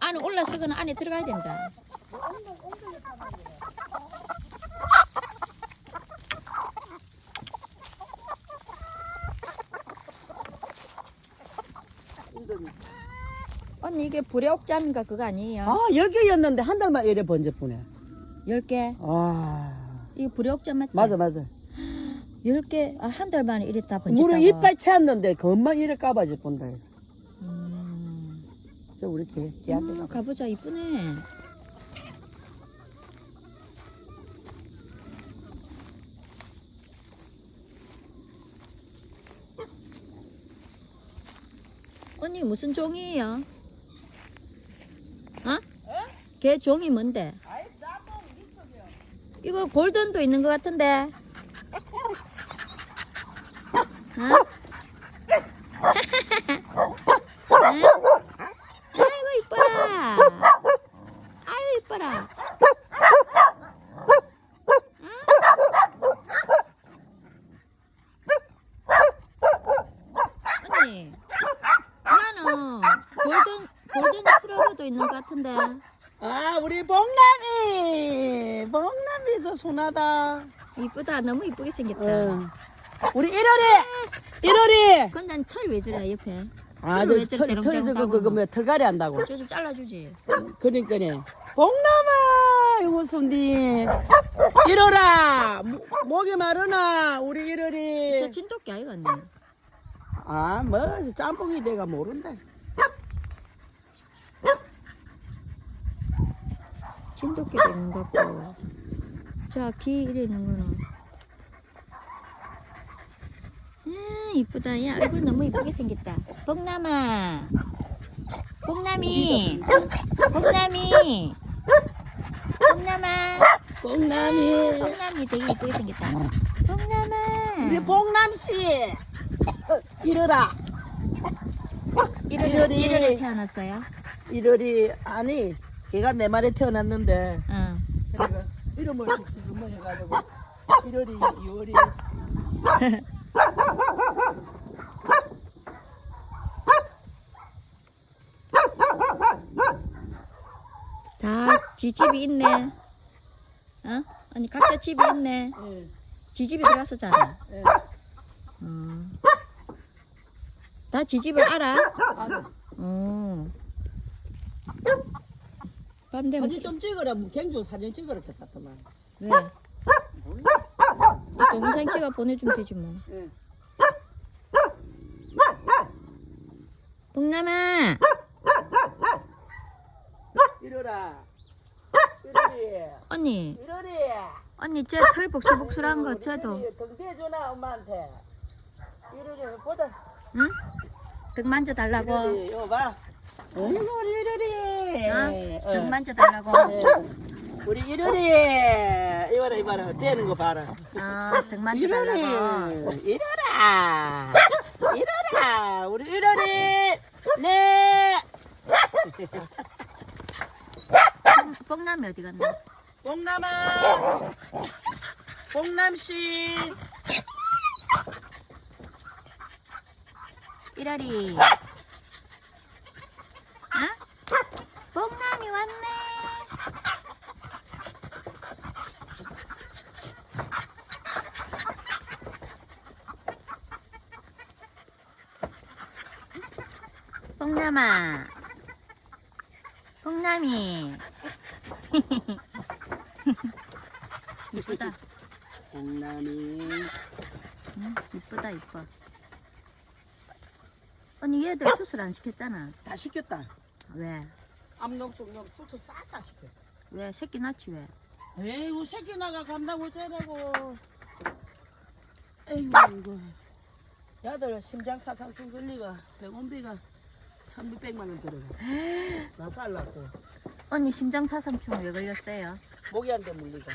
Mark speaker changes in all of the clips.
Speaker 1: 안에 올라서거나 안에 들어가야 된다. 언니 이게 불의 옥잠인가 그거 아니에요?
Speaker 2: 아, 열 개였는데 한 달만 이래 번쩍보네.
Speaker 1: 열 개.
Speaker 2: 아,
Speaker 1: 이거 불의 옥잠 맞지?
Speaker 2: 맞아, 맞아.
Speaker 1: 열 개. 아, 한 달 만에 이랬다 번졌다고.
Speaker 2: 물을 이빨 채웠는데 금방 이래 까봐지 본다.
Speaker 1: 음.
Speaker 2: 저 우리 개, 개한테
Speaker 1: 아,
Speaker 2: 가봐.
Speaker 1: 가보자 이쁘네. 언니 무슨 종이에요? 어? 걔 종이 뭔데? 이거 골든도 있는 것 같은데. 어? 어? 아이고 이뻐라. 아이고 이뻐라. 언니, 나는 골든 골든 트러블도 있는 것 같은데.
Speaker 2: 아, 우리 복남이! 복남이서 순하다.
Speaker 1: 이쁘다. 너무 이쁘게 생겼다.
Speaker 2: 응. 우리 1월에! 1월에!
Speaker 1: 그건 난 털이 왜 저래 옆에?
Speaker 2: 아,
Speaker 1: 털을
Speaker 2: 왜저
Speaker 1: 저렇게
Speaker 2: 털, 털,
Speaker 1: 대롱대롱
Speaker 2: 저거, 그거, 뭐, 털갈이 한다고.
Speaker 1: 저 좀 잘라주지.
Speaker 2: 그러니까네. 복남아! 이거 손디. 1월아! 목이 마르나? 우리 1월이.
Speaker 1: 저 진돗개 아이가 언니.
Speaker 2: 아, 뭐, 짬뽕이 내가 모른다.
Speaker 1: 진돗개도 있는 것 같고. 자, 귀 이래 있는 거는. 아, 이쁘다. 야, 얼굴 너무 이쁘게 생겼다. 복남아. 복남이. 복남이. 복남아.
Speaker 2: 복남이.
Speaker 1: 복남이 되게 이쁘게 생겼다. 복남아.
Speaker 2: 우리 복남씨! 이러라.
Speaker 1: 1월에,
Speaker 2: 일월이-
Speaker 1: 1월에 태어났어요?
Speaker 2: 1월이, 아니, 걔가 내 말에 태어났는데,
Speaker 1: 응.
Speaker 2: 그래가 이름을 지금 해가지고, 1월이, 2월이.
Speaker 1: 다 지 집이 있네. 어? 아니, 각자 집이 있네.
Speaker 2: 예,
Speaker 1: 지집이 들어왔었잖아.
Speaker 2: 예.
Speaker 1: 음. 다 지 집을 알아?
Speaker 2: 아,
Speaker 1: 어.
Speaker 2: 사진 좀 찍어라. 뭐 갱주 사진 찍어라. 이렇게 샀더만.
Speaker 1: 왜? 이 동영상 찍어 보내주면 되지 뭐.
Speaker 2: 예.
Speaker 1: 복남아,
Speaker 2: 이러라. 1월이.
Speaker 1: 언니,
Speaker 2: 1월이.
Speaker 1: 언니 쟤털 복슬복슬한 거 쟤도,
Speaker 2: 등대 주나 엄마한테. 1월이 보자.
Speaker 1: 응? 등 만져달라고.
Speaker 2: 1월이 이거 봐. 어이구 우리 1월이.
Speaker 1: 어? 등 만져달라고.
Speaker 2: 예. 우리 1월이. 이봐라 이봐라. 떼는 거 봐라.
Speaker 1: 아, 등 만져달라고.
Speaker 2: 1월이. 이래라. 이래라. 우리 1월이. 네.
Speaker 1: 복남이 어디 갔나?
Speaker 2: 봉남아. 봉남씨.
Speaker 1: 이라리. 어? 복남이 왔네. 복남아. 복남이. 이쁘다.
Speaker 2: 봉남이.
Speaker 1: 응, 이쁘다, 이뻐. 언니 얘들 수술 안 시켰잖아.
Speaker 2: 다 시켰다.
Speaker 1: 왜?
Speaker 2: 암농숙농 수트 싹다 시켰.
Speaker 1: 왜? 새끼 낳지 왜?
Speaker 2: 에이구 새끼 나가 간다고 쟤라고. 에이구 이거. 야들 심장 사상충 걸리가 병원비가 천육백만 원 들어가. 나 살라고.
Speaker 1: 언니 심장 사상충 왜 걸렸어요?
Speaker 2: 모기한테 물리가.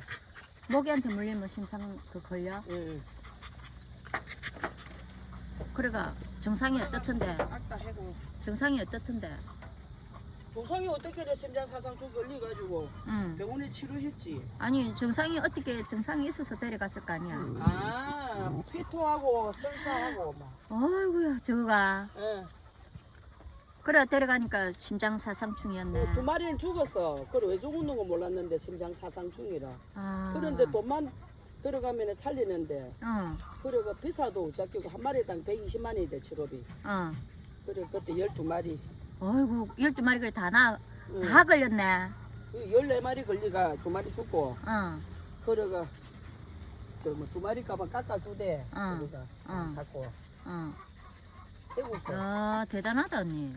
Speaker 1: 모기한테 물리면 심장 그 걸려?
Speaker 2: 예. 예.
Speaker 1: 그래가 정상이 어떻던데?
Speaker 2: 아까 해고.
Speaker 1: 정상이 어떻던데?
Speaker 2: 조상이 어떻게 내 심장 사상충 걸리가지고
Speaker 1: 응.
Speaker 2: 병원에 치료했지.
Speaker 1: 아니 정상이 어떻게 정상이 있어서 데려갔을 거 아니야?
Speaker 2: 아 피토하고 설사하고 막.
Speaker 1: 어이구야 저거가
Speaker 2: 예.
Speaker 1: 그래 데려가니까 심장 사상 중이었네.
Speaker 2: 두 마리는 죽었어. 그래 왜 죽었는 거 몰랐는데 심장 사상 중이라.
Speaker 1: 아.
Speaker 2: 그런데 돈만 들어가면 살리는데
Speaker 1: 어,
Speaker 2: 그래 그 비싸도 잡히고 한 마리당 120만이 돼 치료비.
Speaker 1: 어.
Speaker 2: 그래 그때 12마리.
Speaker 1: 열두 마리 그래 다 나.
Speaker 2: 응.
Speaker 1: 다 걸렸네.
Speaker 2: 그 14마리 걸리가 두 마리 죽고
Speaker 1: 어,
Speaker 2: 그래가 저뭐 두 마리 가만 깎아주대.
Speaker 1: 응.
Speaker 2: 그래가
Speaker 1: 응.
Speaker 2: 갖고
Speaker 1: 어. 야 대단하다 언니.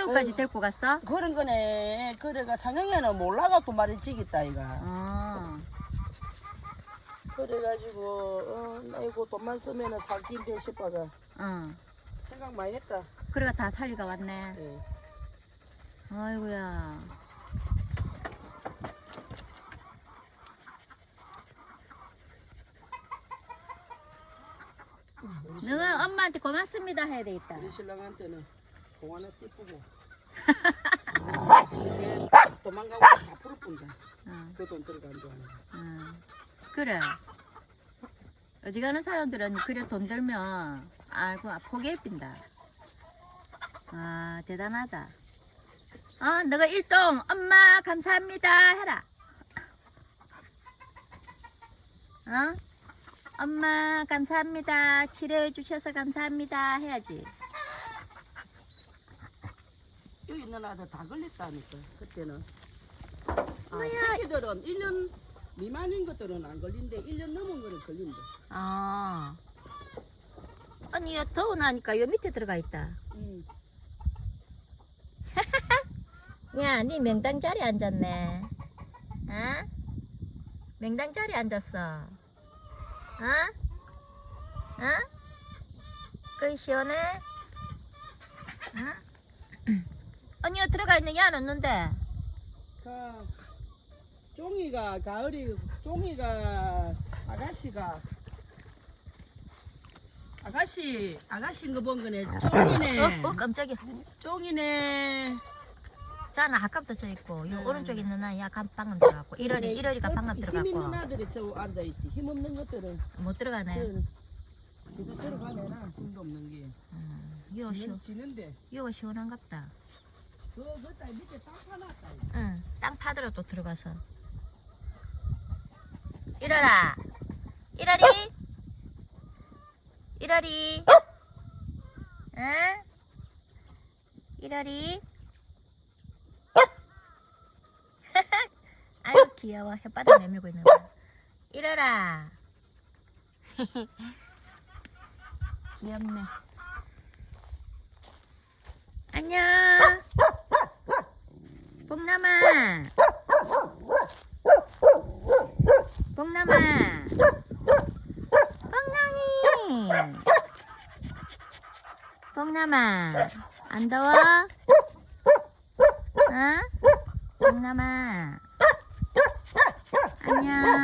Speaker 2: 어휴.
Speaker 1: 데리고 갔어?
Speaker 2: 그런 거네. 그래가 작년에는 몰라가 두 마리 찍었다 이가.
Speaker 1: 어.
Speaker 2: 그래가지고 어, 아이고 돈만 쓰면은 살긴데 싶어가
Speaker 1: 어.
Speaker 2: 생각 많이 했다.
Speaker 1: 그래가 다 살리가 왔네.
Speaker 2: 예.
Speaker 1: 아이고야. 너는 엄마한테 고맙습니다 해야 되겠다.
Speaker 2: 우리 신랑한테는 공안에 띠쁘고 쉽게 도망가고 다 풀어뿐자.
Speaker 1: 어,
Speaker 2: 그돈 들어간 줄 아는.
Speaker 1: 어. 그래. 어지간한 사람들은 그래 돈 들면 아이고 포기해 빈다. 아 대단하다. 어 너가 일동 엄마 감사합니다 해라. 어? 엄마 감사합니다. 치료해 주셔서 감사합니다 해야지.
Speaker 2: 여기 있는 아들 다 걸렸다니까 그때는. 아? 새끼들은 1년 미만인 것들은 안 걸린대. 1년 넘은 거는 걸린대.
Speaker 1: 아. 아니 야 더워 나니까 여 밑에 들어가 있다.
Speaker 2: 음.
Speaker 1: 야, 네 명당 자리 앉았네. 어? 명당 자리 앉았어. 어? 어? 그 시원해? 어? 언니가 들어가 있는 야는 없는데.
Speaker 2: 가 종이가 가을이 종이가 아가씨가 아가씨 아가씨인 거 본 거네 종이네
Speaker 1: 어, 어, 깜짝이야.
Speaker 2: 종이네
Speaker 1: 자는 아까부터 저 있고, 요
Speaker 2: 음.
Speaker 1: 오른쪽에 있는 아야 방금 들어갔고, 1월이, 1월이가 방금
Speaker 2: 힘
Speaker 1: 들어갔고,
Speaker 2: 아들이 저 앉아있지 힘 없는 것들은
Speaker 1: 못 들어가네.
Speaker 2: 그 집에 들어가면 힘도 없는 게
Speaker 1: 음, 요, 시,
Speaker 2: 지는, 지는데
Speaker 1: 요가 시원한갑다.
Speaker 2: 그따 밑에 땅 파놨다
Speaker 1: 응, 땅 파들어 또 들어가서. 일어라. 일어리. 일어리. 응? 일어리. 아유 귀여워. 혓바닥 내밀고 있는 거. 일어라. 귀엽네. 안녕. 복남아. 복남아. 복남이. 복남아. 안 더워? 어? 복남아. 안녕.